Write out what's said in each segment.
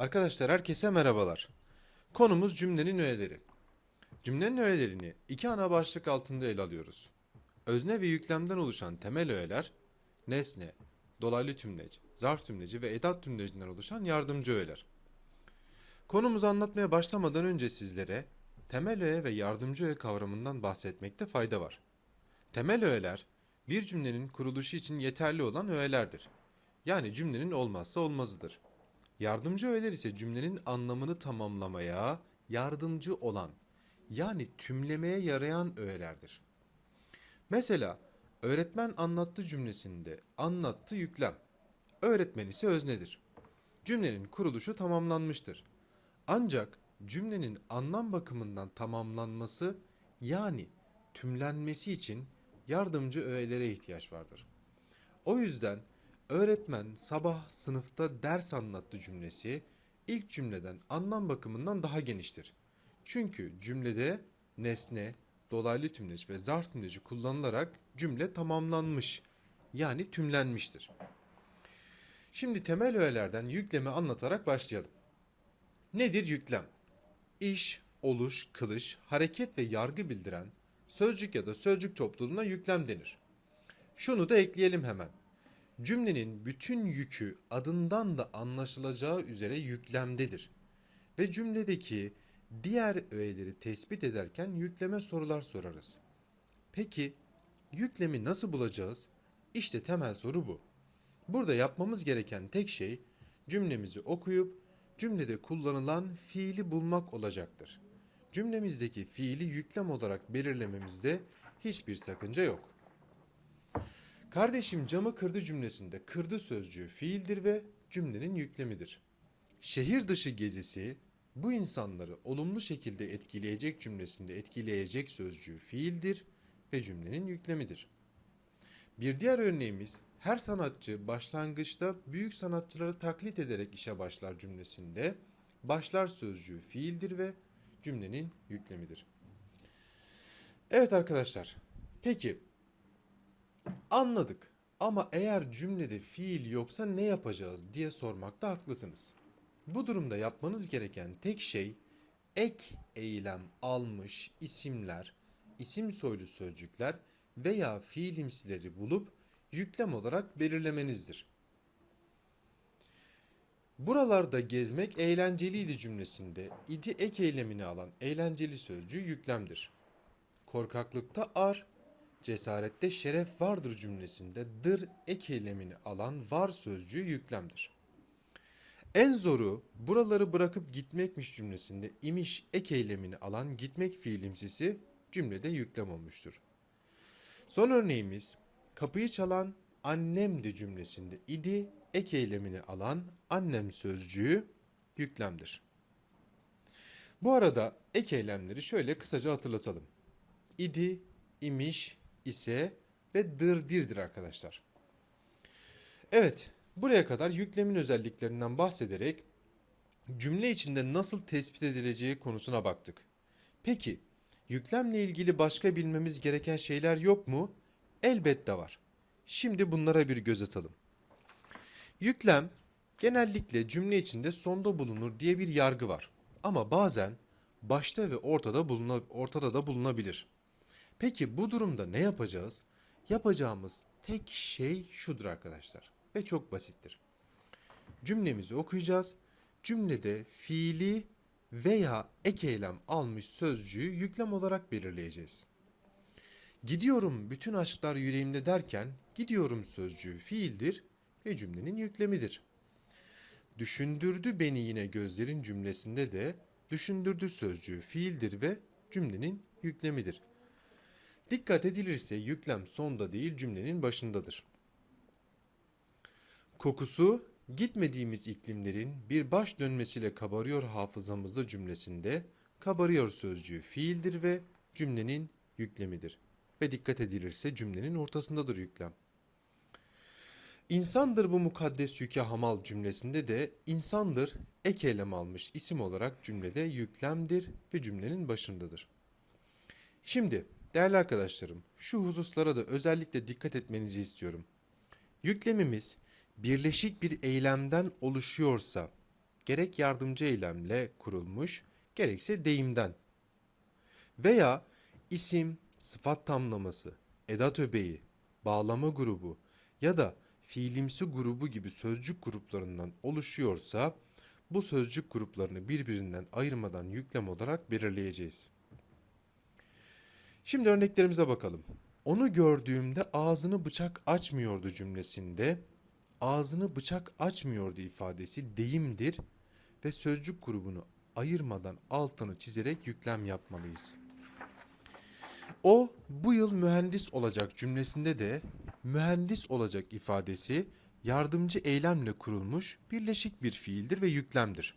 Arkadaşlar herkese merhabalar. Konumuz cümlenin öğeleri. Cümlenin öğelerini iki ana başlık altında ele alıyoruz. Özne ve yüklemden oluşan temel öğeler, nesne, dolaylı tümlec, zarf tümleci ve edat tümlecinden oluşan yardımcı öğeler. Konumuzu anlatmaya başlamadan önce sizlere temel öğe ve yardımcı öğe kavramından bahsetmekte fayda var. Temel öğeler, bir cümlenin kuruluşu için yeterli olan öğelerdir. Yani cümlenin olmazsa olmazıdır. Yardımcı öğeler ise cümlenin anlamını tamamlamaya yardımcı olan yani tümlemeye yarayan öğelerdir. Mesela öğretmen anlattı cümlesinde anlattı yüklem. Öğretmen ise öznedir. Cümlenin kuruluşu tamamlanmıştır. Ancak cümlenin anlam bakımından tamamlanması yani tümlenmesi için yardımcı öğelere ihtiyaç vardır. O yüzden öğretmen sabah sınıfta ders anlattı cümlesi ilk cümleden anlam bakımından daha geniştir. Çünkü cümlede nesne, dolaylı tümleç ve zarf tümleci kullanılarak cümle tamamlanmış yani tümlenmiştir. Şimdi temel öğelerden yüklemi anlatarak başlayalım. Nedir yüklem? İş, oluş, kılış, hareket ve yargı bildiren sözcük ya da sözcük topluluğuna yüklem denir. Şunu da ekleyelim hemen. Cümlenin bütün yükü adından da anlaşılacağı üzere yüklemdedir. Ve cümledeki diğer öğeleri tespit ederken yükleme sorular sorarız. Peki yüklemi nasıl bulacağız? İşte temel soru bu. Burada yapmamız gereken tek şey cümlemizi okuyup cümlede kullanılan fiili bulmak olacaktır. Cümlemizdeki fiili yüklem olarak belirlememizde hiçbir sakınca yok. Kardeşim camı kırdı cümlesinde kırdı sözcüğü fiildir ve cümlenin yüklemidir. Şehir dışı gezisi bu insanları olumlu şekilde etkileyecek cümlesinde etkileyecek sözcüğü fiildir ve cümlenin yüklemidir. Bir diğer örneğimiz her sanatçı başlangıçta büyük sanatçıları taklit ederek işe başlar cümlesinde başlar sözcüğü fiildir ve cümlenin yüklemidir. Evet arkadaşlar. Peki Anladık. Ama eğer cümlede fiil yoksa ne yapacağız diye sormakta haklısınız. Bu durumda yapmanız gereken tek şey ek eylem almış isimler, isim soylu sözcükler veya fiilimsileri bulup yüklem olarak belirlemenizdir. Buralarda gezmek eğlenceliydi cümlesinde idi ek eylemini alan eğlenceli sözcüğü yüklemdir. Korkaklıkta ar, Cesarette şeref vardır cümlesinde dır ek eylemini alan var sözcüğü yüklemdir. En zoru buraları bırakıp gitmekmiş cümlesinde imiş ek eylemini alan gitmek fiilimsisi cümlede yüklem olmuştur. Son örneğimiz kapıyı çalan annemdi cümlesinde idi ek eylemini alan annem sözcüğü yüklemdir. Bu arada ek eylemleri şöyle kısaca hatırlatalım. İdi, imiş, ise ve dırdirdir arkadaşlar. Evet, buraya kadar yüklemin özelliklerinden bahsederek cümle içinde nasıl tespit edileceği konusuna baktık. Peki, yüklemle ilgili başka bilmemiz gereken şeyler yok mu? Elbette var. Şimdi bunlara bir göz atalım. Yüklem genellikle cümle içinde sonda bulunur diye bir yargı var. Ama bazen başta ve ortada buluna, ortada da bulunabilir. Peki bu durumda ne yapacağız? Yapacağımız tek şey şudur arkadaşlar ve çok basittir. Cümlemizi okuyacağız. Cümlede fiili veya ek eylem almış sözcüğü yüklem olarak belirleyeceğiz. Gidiyorum bütün aşklar yüreğimde derken gidiyorum sözcüğü fiildir ve cümlenin yüklemidir. Düşündürdü beni yine gözlerin cümlesinde de düşündürdü sözcüğü fiildir ve cümlenin yüklemidir. Dikkat edilirse yüklem sonda değil cümlenin başındadır. Kokusu gitmediğimiz iklimlerin bir baş dönmesiyle kabarıyor hafızamızda cümlesinde kabarıyor sözcüğü fiildir ve cümlenin yüklemidir. Ve dikkat edilirse cümlenin ortasındadır yüklem. İnsandır bu mukaddes yüke hamal cümlesinde de insandır ek eylem almış isim olarak cümlede yüklemdir ve cümlenin başındadır. Şimdi Değerli arkadaşlarım, şu hususlara da özellikle dikkat etmenizi istiyorum. Yüklemimiz birleşik bir eylemden oluşuyorsa gerek yardımcı eylemle kurulmuş, gerekse deyimden. Veya isim, sıfat tamlaması, edat öbeği, bağlama grubu ya da fiilimsi grubu gibi sözcük gruplarından oluşuyorsa bu sözcük gruplarını birbirinden ayırmadan yüklem olarak belirleyeceğiz. Şimdi örneklerimize bakalım. Onu gördüğümde ağzını bıçak açmıyordu cümlesinde ağzını bıçak açmıyordu ifadesi deyimdir ve sözcük grubunu ayırmadan altını çizerek yüklem yapmalıyız. O bu yıl mühendis olacak cümlesinde de mühendis olacak ifadesi yardımcı eylemle kurulmuş birleşik bir fiildir ve yüklemdir.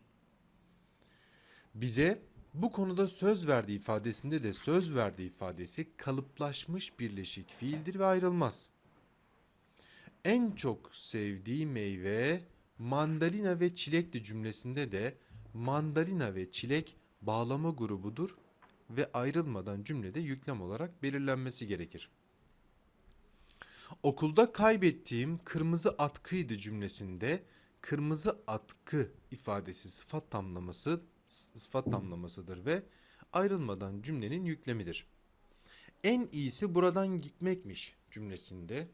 Bize bu konuda söz verdi ifadesinde de söz verdi ifadesi kalıplaşmış birleşik fiildir ve ayrılmaz. En çok sevdiği meyve mandalina ve çilekti cümlesinde de mandalina ve çilek bağlama grubudur ve ayrılmadan cümlede yüklem olarak belirlenmesi gerekir. Okulda kaybettiğim kırmızı atkıydı cümlesinde kırmızı atkı ifadesi sıfat tamlaması sıfat tamlamasıdır ve ayrılmadan cümlenin yüklemidir. En iyisi buradan gitmekmiş cümlesinde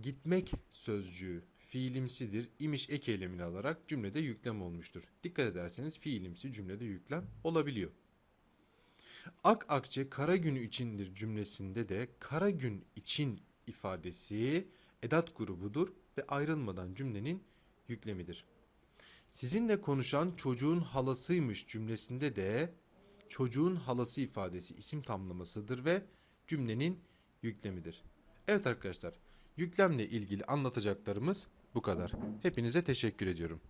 gitmek sözcüğü fiilimsidir. imiş ek eylemini alarak cümlede yüklem olmuştur. Dikkat ederseniz fiilimsi cümlede yüklem olabiliyor. Ak akçe kara günü içindir cümlesinde de kara gün için ifadesi edat grubudur ve ayrılmadan cümlenin yüklemidir. Sizinle konuşan çocuğun halasıymış cümlesinde de çocuğun halası ifadesi isim tamlamasıdır ve cümlenin yüklemidir. Evet arkadaşlar, yüklemle ilgili anlatacaklarımız bu kadar. Hepinize teşekkür ediyorum.